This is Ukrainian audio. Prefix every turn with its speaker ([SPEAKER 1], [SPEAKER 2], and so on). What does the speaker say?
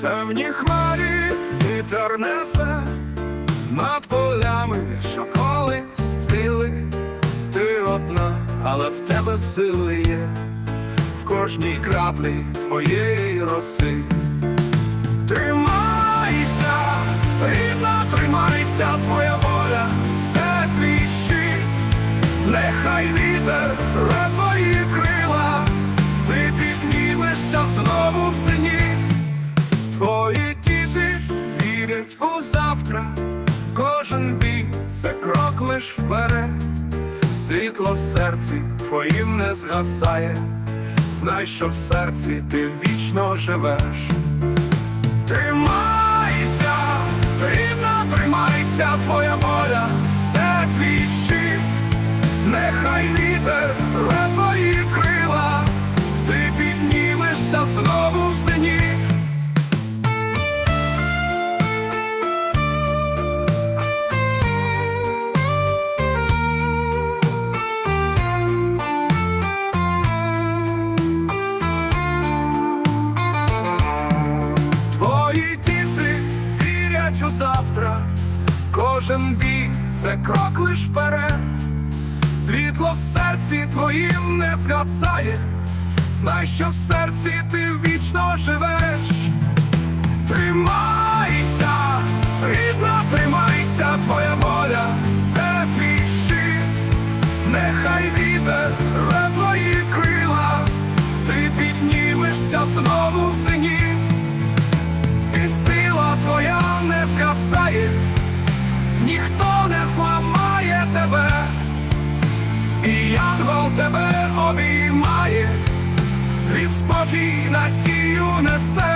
[SPEAKER 1] Темні хмарі вітер несе над полями, що колись цвіли. Ти одна, але в тебе сили є в кожній краплі твоєї роси. Тримайся, рідна, тримайся, твоя воля, це твій щит, нехай вітер рве завтра, кожен бій це крок лиш вперед, світло в серці твоїм не згасає, знай, що в серці ти вічно живеш. Тримайся, рідна, тримайся, твоя воля, це твій щит, нехай вітер рве твої крила, ти піднімешся знову завтра, кожен бій це крок лиш вперед, світло в серці твоїм не згасає, знай, що в серці ти вічно живеш. Тримайся, рідна, тримайся, твоя воля, це твій нехай вітер янгол тебе обіймає, від спокій надію несе.